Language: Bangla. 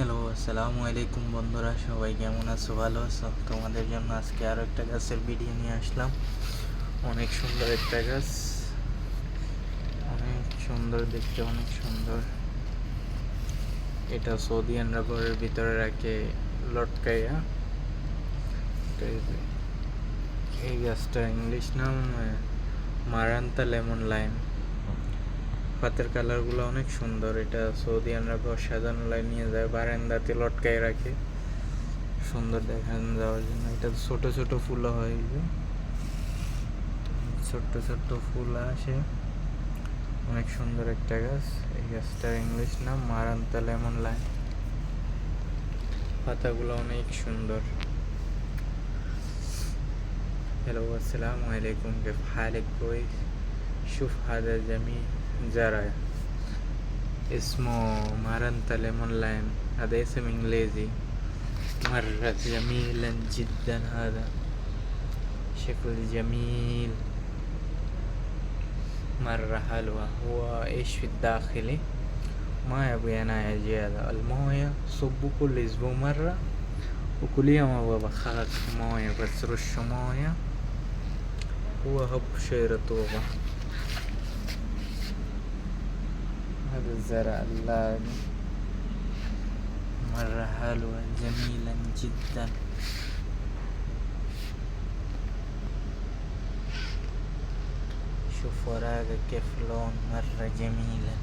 হ্যালো, আসসালামু আলাইকুম বন্ধুরা, সবাই কেমন আছো? ভালো আছো? তোমাদের জন্য আজকে আরও একটা গাছের ভিডিও নিয়ে আসলাম। অনেক সুন্দর একটা গাছ। অনেক সুন্দর, দেখতে অনেক সুন্দর। এটা সৌদিয়ানরা ঘরের ভিতরে রাখে লটকাইয়া এই গাছটা ইংলিশ নাম মারান্তা লেমন লাইম। পাতের কালারগুলো অনেক সুন্দর। এটা সৌদি ঘর সাজানো লাইন নিয়ে যায়, বারান্দাতে লটকায় রাখে। সুন্দর দেখান যাওয়ার জন্য। এটা ছোট ছোট ফুলও হয় ছোট্ট ছোট্ট ফুল আসে। অনেক সুন্দর একটা গাছ। এই গাছটার ইংলিশ নাম মারান্তা লেমন লাইন পাতাগুলো অনেক সুন্দর। হ্যালো আসসালামু আলাইকুম। কেফ হালেক বই। শুভ হাদা জামি زرع اسمه مارنتا ليمون لايم هذا اسم إنجليزي. مرة جميلا جدا هذا. شكل جميل. مرة حلوة. هو إيش في الداخلي؟ ما يبغى عناية زيادة الموية صبوا كل أسبوع مرة. وكل يوم أبغى بخاك موية بس رش موية. هو هب شي رطوبة الزرع. الله. مرة حلوة جميلا جدا. شوفوا راقة كيف لون مرة جميلا